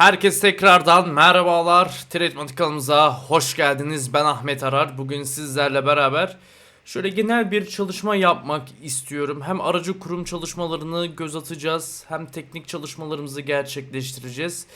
Herkes tekrardan merhabalar. Trade kanalımıza hoş geldiniz. Ben Ahmet Arar. Bugün sizlerle beraber şöyle genel bir çalışma yapmak istiyorum. Hem aracı kurum çalışmalarını göz atacağız, hem teknik çalışmalarımızı gerçekleştireceğiz.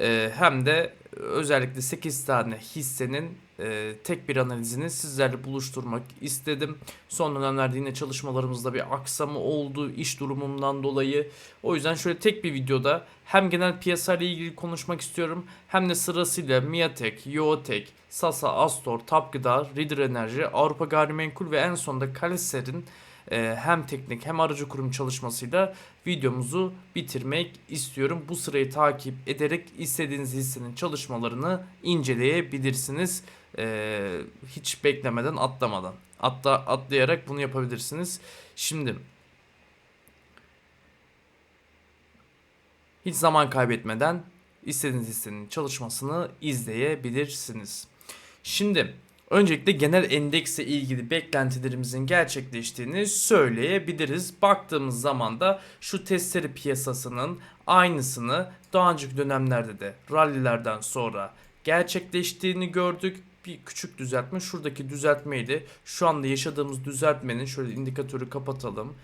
Ee, hem de özellikle 8 tane hissenin e, tek bir analizini sizlerle buluşturmak istedim. Son dönemlerde yine çalışmalarımızda bir aksama oldu iş durumundan dolayı. O yüzden şöyle tek bir videoda hem genel piyasayla ilgili konuşmak istiyorum hem de sırasıyla Miatek, Yotek, Sasa, Astor, Tap Gıda, Rider Enerji, Avrupa Gayrimenkul ve en sonunda Kaliser'in e, hem teknik hem aracı kurum çalışmasıyla videomuzu bitirmek istiyorum. Bu sırayı takip ederek istediğiniz hissenin çalışmalarını inceleyebilirsiniz. E, hiç beklemeden atlamadan. Atla, atlayarak bunu yapabilirsiniz. Şimdi hiç zaman kaybetmeden istediğiniz hissenin çalışmasını izleyebilirsiniz. Şimdi öncelikle genel endeksle ilgili beklentilerimizin gerçekleştiğini söyleyebiliriz. Baktığımız zaman da şu testere piyasasının aynısını daha önceki dönemlerde de rallilerden sonra gerçekleştiğini gördük. Bir küçük düzeltme şuradaki düzeltmeydi. Şu anda yaşadığımız düzeltmenin şöyle indikatörü kapatalım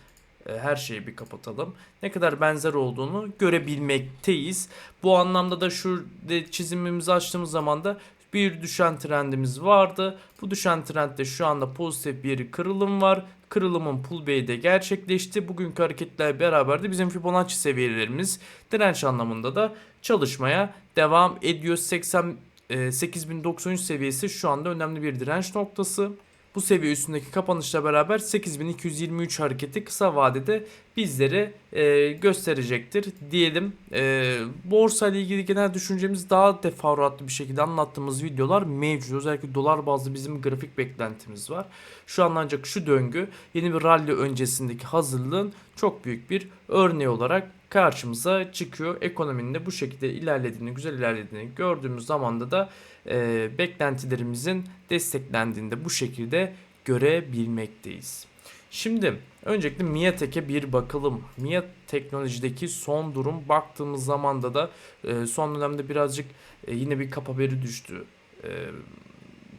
e, her şeyi bir kapatalım. Ne kadar benzer olduğunu görebilmekteyiz. Bu anlamda da şu çizimimizi açtığımız zaman da bir düşen trendimiz vardı. Bu düşen trendde şu anda pozitif bir kırılım var. Kırılımın pullback'i de gerçekleşti. Bugünkü hareketler beraber de bizim Fibonacci seviyelerimiz direnç anlamında da çalışmaya devam ediyor. 80 e, 8093 seviyesi şu anda önemli bir direnç noktası. Bu seviye üstündeki kapanışla beraber 8223 hareketi kısa vadede bizlere e, gösterecektir diyelim. E, borsa ile ilgili genel düşüncemiz daha defaratlı bir şekilde anlattığımız videolar mevcut. Özellikle dolar bazlı bizim grafik beklentimiz var. Şu an ancak şu döngü yeni bir rally öncesindeki hazırlığın çok büyük bir örneği olarak karşımıza çıkıyor. Ekonominin de bu şekilde ilerlediğini, güzel ilerlediğini gördüğümüz zamanda da e, beklentilerimizin desteklendiğinde bu şekilde görebilmekteyiz. Şimdi öncelikle Miatek'e bir bakalım. Mia teknolojideki son durum baktığımız zamanda da e, son dönemde birazcık e, yine bir kap haberi düştü. E,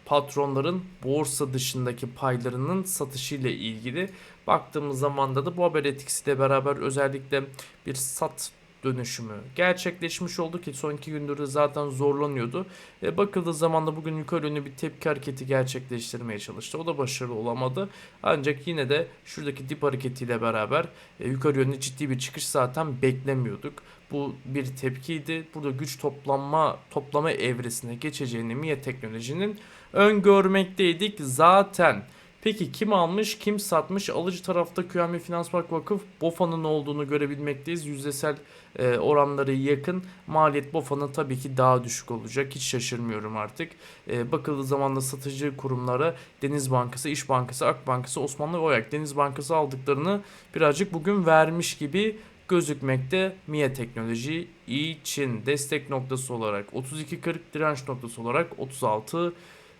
patronların borsa dışındaki paylarının satışı ile ilgili baktığımız zamanda da bu haber etkisiyle beraber özellikle bir sat dönüşümü gerçekleşmiş oldu ki son iki gündür de zaten zorlanıyordu. E, bakıldığı zaman da bugün yukarı yönlü bir tepki hareketi gerçekleştirmeye çalıştı. O da başarılı olamadı. Ancak yine de şuradaki dip hareketiyle beraber e, yukarı yönlü ciddi bir çıkış zaten beklemiyorduk. Bu bir tepkiydi. Burada güç toplanma toplama evresine geçeceğini MIA teknolojinin öngörmekteydik zaten. Peki kim almış, kim satmış? Alıcı tarafta QNB Finansbank Vakıf BOFA'nın olduğunu görebilmekteyiz. Yüzdesel e, oranları yakın. Maliyet BOFA'nın tabii ki daha düşük olacak. Hiç şaşırmıyorum artık. E, bakıldığı zaman da satıcı kurumlara Deniz Bankası, İş Bankası, Ak Bankası, Osmanlı Oyak Deniz Bankası aldıklarını birazcık bugün vermiş gibi gözükmekte MIA teknoloji için destek noktası olarak 32.40 direnç noktası olarak 36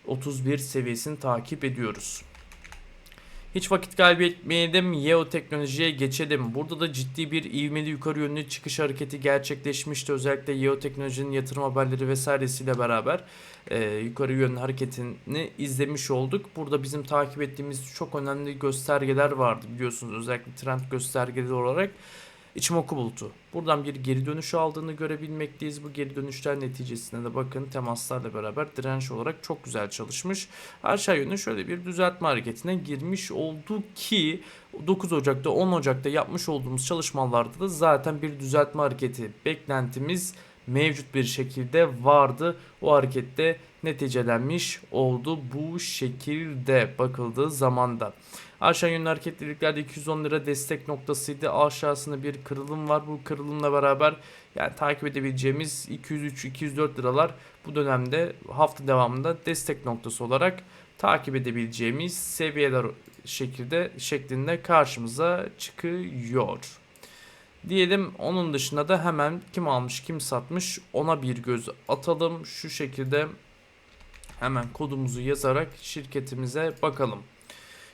31 seviyesini takip ediyoruz. Hiç vakit kaybetmeyelim. Yeo teknolojiye geçelim. Burada da ciddi bir ivmeli yukarı yönlü çıkış hareketi gerçekleşmişti. Özellikle Yeo teknolojinin yatırım haberleri vesairesiyle beraber e, yukarı yönlü hareketini izlemiş olduk. Burada bizim takip ettiğimiz çok önemli göstergeler vardı biliyorsunuz. Özellikle trend göstergeleri olarak İçimoku bulutu. Buradan bir geri dönüş aldığını görebilmekteyiz. Bu geri dönüşler neticesinde de bakın temaslarla beraber direnç olarak çok güzel çalışmış. Aşağı yönlü şöyle bir düzeltme hareketine girmiş oldu ki 9 Ocak'ta 10 Ocak'ta yapmış olduğumuz çalışmalarda da zaten bir düzeltme hareketi beklentimiz mevcut bir şekilde vardı. O harekette neticelenmiş oldu bu şekilde bakıldığı zamanda. Aşağı yönlü hareketliliklerde 210 lira destek noktasıydı. Aşağısında bir kırılım var. Bu kırılımla beraber yani takip edebileceğimiz 203-204 liralar bu dönemde hafta devamında destek noktası olarak takip edebileceğimiz seviyeler şekilde şeklinde karşımıza çıkıyor. Diyelim onun dışında da hemen kim almış kim satmış ona bir göz atalım. Şu şekilde hemen kodumuzu yazarak şirketimize bakalım.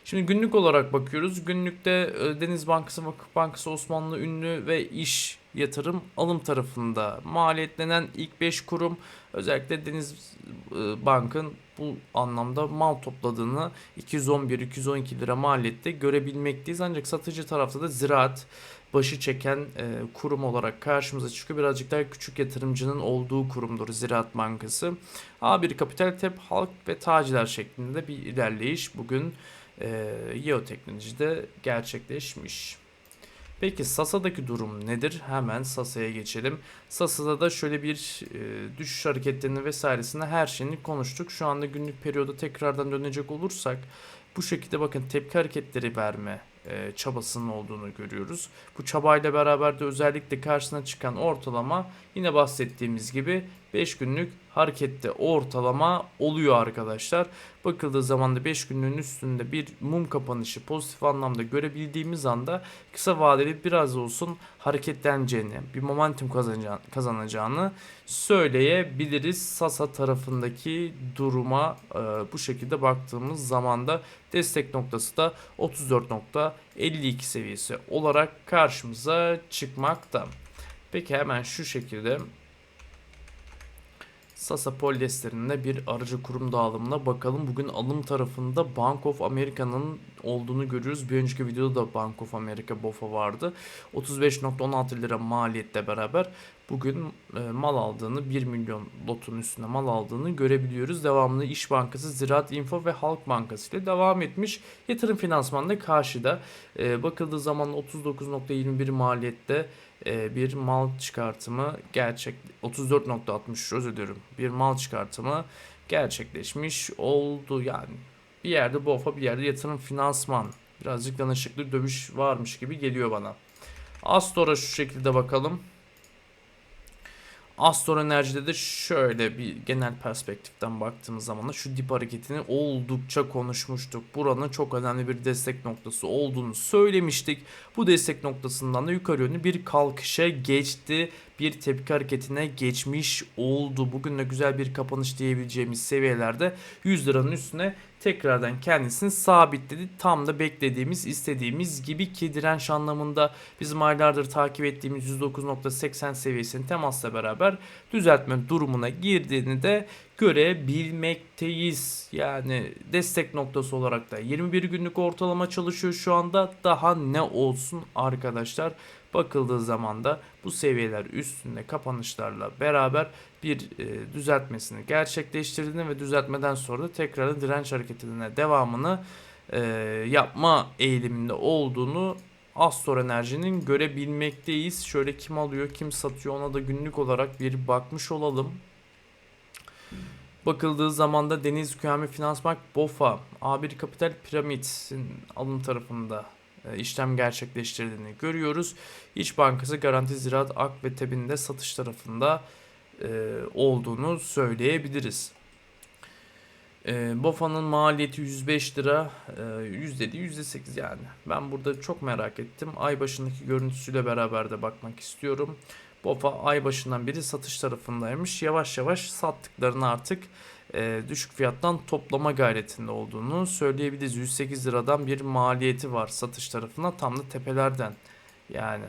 Şimdi günlük olarak bakıyoruz. Günlükte e, Deniz Bankası, Vakıf Bankası, Osmanlı Ünlü ve İş yatırım alım tarafında maliyetlenen ilk 5 kurum özellikle Deniz e, Bank'ın bu anlamda mal topladığını 211-212 lira maliyette görebilmekteyiz. Ancak satıcı tarafta da ziraat başı çeken e, kurum olarak karşımıza çıkıyor. Birazcık daha küçük yatırımcının olduğu kurumdur Ziraat Bankası. A1 Kapital Tep Halk ve Taciler şeklinde bir ilerleyiş bugün e, Yeo Teknoloji'de gerçekleşmiş. Peki Sasa'daki durum nedir? Hemen Sasa'ya geçelim. Sasa'da da şöyle bir e, düşüş hareketlerini vesairesini her şeyini konuştuk. Şu anda günlük periyoda tekrardan dönecek olursak bu şekilde bakın tepki hareketleri verme e, çabasının olduğunu görüyoruz. Bu çabayla beraber de özellikle karşısına çıkan ortalama yine bahsettiğimiz gibi 5 günlük harekette ortalama oluyor arkadaşlar. Bakıldığı zaman da 5 günlüğün üstünde bir mum kapanışı pozitif anlamda görebildiğimiz anda kısa vadeli biraz olsun hareketleneceğini, bir momentum kazanacağını, söyleyebiliriz. Sasa tarafındaki duruma e, bu şekilde baktığımız zaman da destek noktası da 34.52 seviyesi olarak karşımıza çıkmakta. Peki hemen şu şekilde Sasa polyesterinde bir aracı kurum dağılımına bakalım. Bugün alım tarafında Bank of America'nın olduğunu görüyoruz. Bir önceki videoda da Bank of America BOFA vardı. 35.16 lira maliyetle beraber bugün e, mal aldığını 1 milyon lotun üstüne mal aldığını görebiliyoruz. Devamlı İş Bankası, Ziraat Info ve Halk Bankası ile devam etmiş. Yatırım finansman da karşıda. E, bakıldığı zaman 39.21 maliyette e, bir mal çıkartımı gerçek 34.63 özür dilerim. Bir mal çıkartımı gerçekleşmiş oldu yani. Bir yerde BOFA bir yerde yatırım finansman. Birazcık danışıklı dövüş varmış gibi geliyor bana. Astor'a şu şekilde bakalım. Astor Enerji'de de şöyle bir genel perspektiften baktığımız zaman da şu dip hareketini oldukça konuşmuştuk. Buranın çok önemli bir destek noktası olduğunu söylemiştik. Bu destek noktasından da yukarı yönlü bir kalkışa geçti. Bir tepki hareketine geçmiş oldu. Bugün de güzel bir kapanış diyebileceğimiz seviyelerde 100 liranın üstüne tekrardan kendisini sabitledi. Tam da beklediğimiz, istediğimiz gibi ki direnç anlamında bizim aylardır takip ettiğimiz 109.80 seviyesinin temasla beraber düzeltme durumuna girdiğini de görebilmekteyiz. Yani destek noktası olarak da 21 günlük ortalama çalışıyor şu anda. Daha ne olsun arkadaşlar? Bakıldığı zaman da bu seviyeler üstünde kapanışlarla beraber bir e, düzeltmesini gerçekleştirdiğini ve düzeltmeden sonra da tekrar direnç hareketine devamını e, yapma eğiliminde olduğunu Astor Enerji'nin görebilmekteyiz. Şöyle kim alıyor kim satıyor ona da günlük olarak bir bakmış olalım. Bakıldığı zaman da Deniz Kıyami Finansbank BOFA A1 Kapital Piramid'in alım tarafında işlem gerçekleştirdiğini görüyoruz. İç Bankası Garanti Ziraat Ak ve TEB'in de satış tarafında e, olduğunu söyleyebiliriz. E, BOFA'nın maliyeti 105 lira, e, %7 %8 yani. Ben burada çok merak ettim. Ay başındaki görüntüsüyle beraber de bakmak istiyorum. BOFA ay başından beri satış tarafındaymış. Yavaş yavaş sattıklarını artık e, düşük fiyattan toplama gayretinde olduğunu söyleyebiliriz. 108 liradan bir maliyeti var satış tarafına tam da tepelerden yani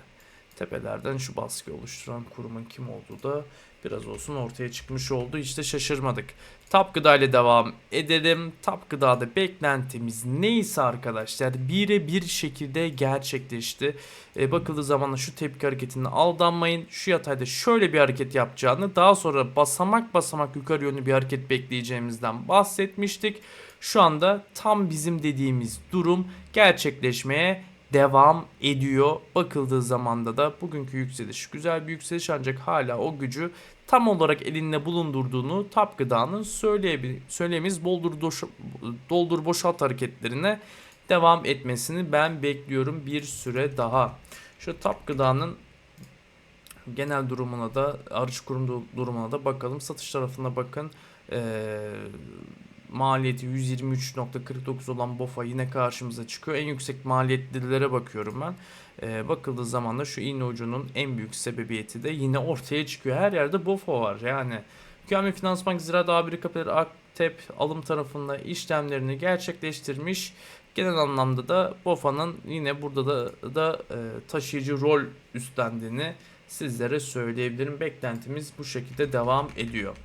tepelerden şu baskı oluşturan kurumun kim olduğu da biraz olsun ortaya çıkmış oldu. De şaşırmadık. Tap Gıda ile devam edelim. Tap Gıda'da beklentimiz neyse arkadaşlar bire bir şekilde gerçekleşti. E, bakıldığı zaman şu tepki hareketine aldanmayın. Şu yatayda şöyle bir hareket yapacağını daha sonra basamak basamak yukarı yönlü bir hareket bekleyeceğimizden bahsetmiştik. Şu anda tam bizim dediğimiz durum gerçekleşmeye devam ediyor. Bakıldığı zamanda da bugünkü yükseliş güzel bir yükseliş ancak hala o gücü tam olarak elinde bulundurduğunu Tap Gıda'nın söyleyemeyiz doldur, doş, doldur boşalt hareketlerine devam etmesini ben bekliyorum bir süre daha. Şu Tap Gıda'nın genel durumuna da arış kurum durumuna da bakalım. Satış tarafına bakın. Ee, maliyeti 123.49 olan BOFA yine karşımıza çıkıyor. En yüksek maliyetlilere bakıyorum ben. Ee, bakıldığı zaman da şu iğne ucunun en büyük sebebiyeti de yine ortaya çıkıyor. Her yerde BOFA var yani. Mükemmel Finansbank Ziraat A1 Kapital Aktep alım tarafında işlemlerini gerçekleştirmiş. Genel anlamda da BOFA'nın yine burada da, da e, taşıyıcı rol üstlendiğini sizlere söyleyebilirim. Beklentimiz bu şekilde devam ediyor.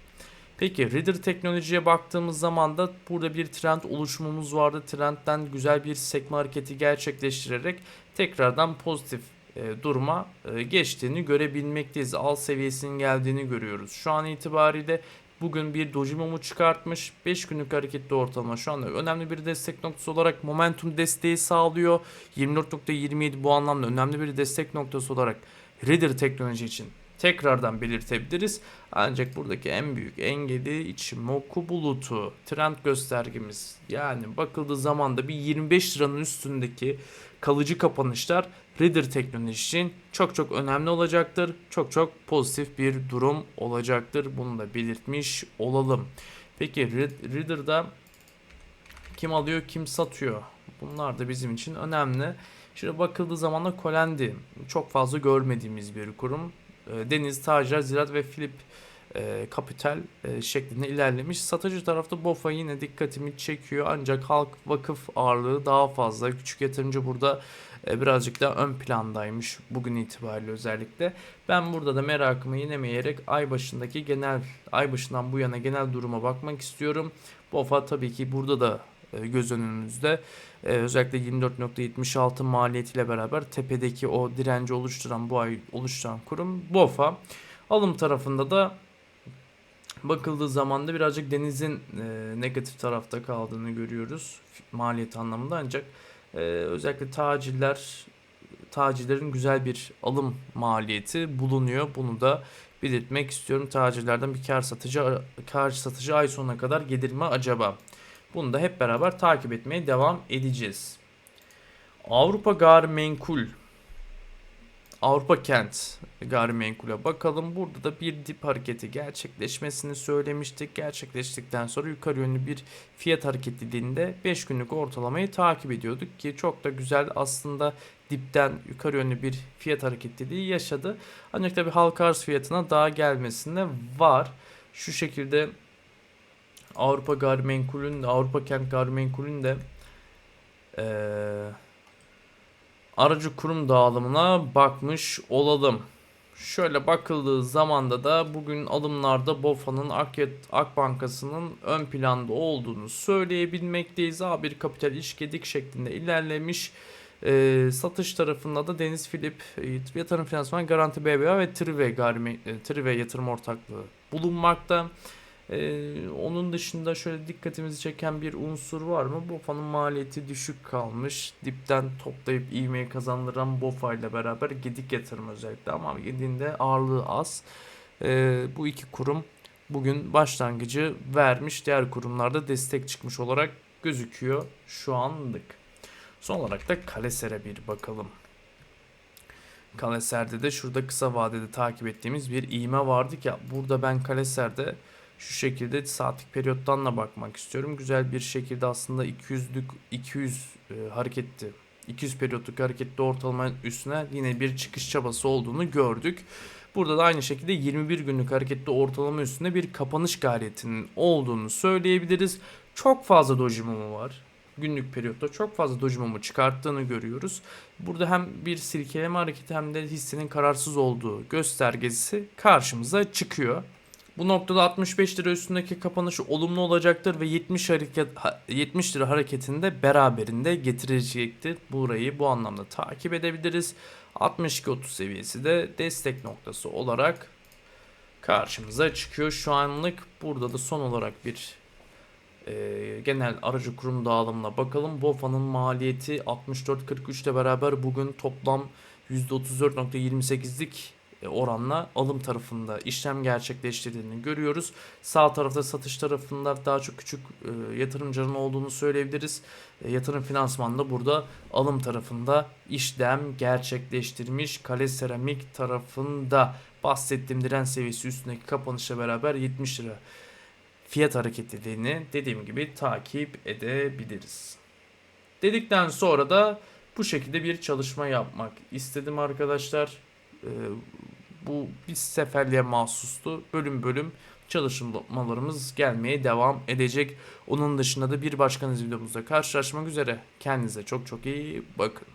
Peki Reader teknolojiye baktığımız zaman da burada bir trend oluşumumuz vardı. Trendten güzel bir sekme hareketi gerçekleştirerek tekrardan pozitif e, duruma e, geçtiğini görebilmekteyiz. Al seviyesinin geldiğini görüyoruz. Şu an itibariyle bugün bir doji mumu çıkartmış. 5 günlük hareketli ortalama şu anda önemli bir destek noktası olarak momentum desteği sağlıyor. 24.27 bu anlamda önemli bir destek noktası olarak Reader teknoloji için tekrardan belirtebiliriz. Ancak buradaki en büyük engeli Ichimoku bulutu, trend göstergemiz. Yani bakıldığı zaman da bir 25 liranın üstündeki kalıcı kapanışlar Reader teknoloji için çok çok önemli olacaktır. Çok çok pozitif bir durum olacaktır. Bunu da belirtmiş olalım. Peki Read- Reader'da kim alıyor kim satıyor? Bunlar da bizim için önemli. Şöyle bakıldığı zaman da Colendi çok fazla görmediğimiz bir kurum. E, Deniz, Tacer, Ziraat ve Philip e, Kapital e, şeklinde ilerlemiş. Satıcı tarafta BOFA yine dikkatimi çekiyor ancak halk vakıf ağırlığı daha fazla. Küçük yatırımcı burada e, birazcık daha ön plandaymış bugün itibariyle özellikle. Ben burada da merakımı yenemeyerek ay başındaki genel ay başından bu yana genel duruma bakmak istiyorum. BOFA tabii ki burada da göz önümüzde. E, özellikle 24.76 maliyetiyle beraber tepedeki o direnci oluşturan bu ay oluşturan kurum BOFA. Alım tarafında da bakıldığı zaman da birazcık denizin e, negatif tarafta kaldığını görüyoruz maliyet anlamında ancak e, özellikle taciller tacirlerin güzel bir alım maliyeti bulunuyor. Bunu da belirtmek istiyorum. Tacirlerden bir kar satıcı kar satıcı ay sonuna kadar gelir mi acaba? Bunu da hep beraber takip etmeye devam edeceğiz. Avrupa gayrimenkul Avrupa kent gayrimenkule bakalım. Burada da bir dip hareketi gerçekleşmesini söylemiştik. Gerçekleştikten sonra yukarı yönlü bir fiyat hareketliliğinde 5 günlük ortalamayı takip ediyorduk ki çok da güzel aslında dipten yukarı yönlü bir fiyat hareketliliği yaşadı. Ancak tabi halka arz fiyatına daha gelmesinde var. Şu şekilde Avrupa gayrimenkulün de Avrupa kent gayrimenkulün de eee aracı kurum dağılımına bakmış olalım. Şöyle bakıldığı zamanda da bugün alımlarda BOFA'nın Ak, Bankası'nın ön planda olduğunu söyleyebilmekteyiz. A1 kapital işgedik şeklinde ilerlemiş. Ee, satış tarafında da Deniz Filip, e, Yatırım Finansman, Garanti BBA ve Trive, Garmi, e, Trive Yatırım Ortaklığı bulunmakta. Ee, onun dışında şöyle dikkatimizi çeken bir unsur var mı? BOFA'nın maliyeti düşük kalmış. Dipten toplayıp ivmeyi kazandıran BOFA ile beraber Gedik yatırım özellikle ama Gedik'in ağırlığı az. Ee, bu iki kurum bugün başlangıcı vermiş. Diğer kurumlarda destek çıkmış olarak gözüküyor şu anlık. Son olarak da Kaleser'e bir bakalım. Kaleser'de de şurada kısa vadede takip ettiğimiz bir iğme vardı ki burada ben Kaleser'de şu şekilde saatlik periyottan da bakmak istiyorum. Güzel bir şekilde aslında 200'lük 200 e, hareketli 200 periyotluk hareketli ortalamanın üstüne yine bir çıkış çabası olduğunu gördük. Burada da aynı şekilde 21 günlük hareketli ortalama üstünde bir kapanış gayretinin olduğunu söyleyebiliriz. Çok fazla doji mumu var. Günlük periyotta çok fazla doji mumu çıkarttığını görüyoruz. Burada hem bir silkeleme hareketi hem de hissenin kararsız olduğu göstergesi karşımıza çıkıyor. Bu noktada 65 lira üstündeki kapanışı olumlu olacaktır ve 70 hareket 70 lira hareketinde beraberinde getirecektir. Burayı bu anlamda takip edebiliriz. 62-30 seviyesi de destek noktası olarak karşımıza çıkıyor. Şu anlık burada da son olarak bir e, genel aracı kurum dağılımına bakalım. BOFA'nın maliyeti 64.43 ile beraber bugün toplam %34.28'lik e, oranla alım tarafında işlem gerçekleştirdiğini görüyoruz. Sağ tarafta satış tarafında daha çok küçük e, yatırımcının olduğunu söyleyebiliriz. E, yatırım finansmanında burada alım tarafında işlem gerçekleştirmiş. Kale Seramik tarafında bahsettiğim direnç seviyesi üstündeki kapanışla beraber 70 lira fiyat hareketliliğini dediğim gibi takip edebiliriz. Dedikten sonra da bu şekilde bir çalışma yapmak istedim arkadaşlar. Bu bir seferliğe mahsustu. Bölüm bölüm çalışmalarımız gelmeye devam edecek. Onun dışında da bir başka videomuzda karşılaşmak üzere. Kendinize çok çok iyi bakın.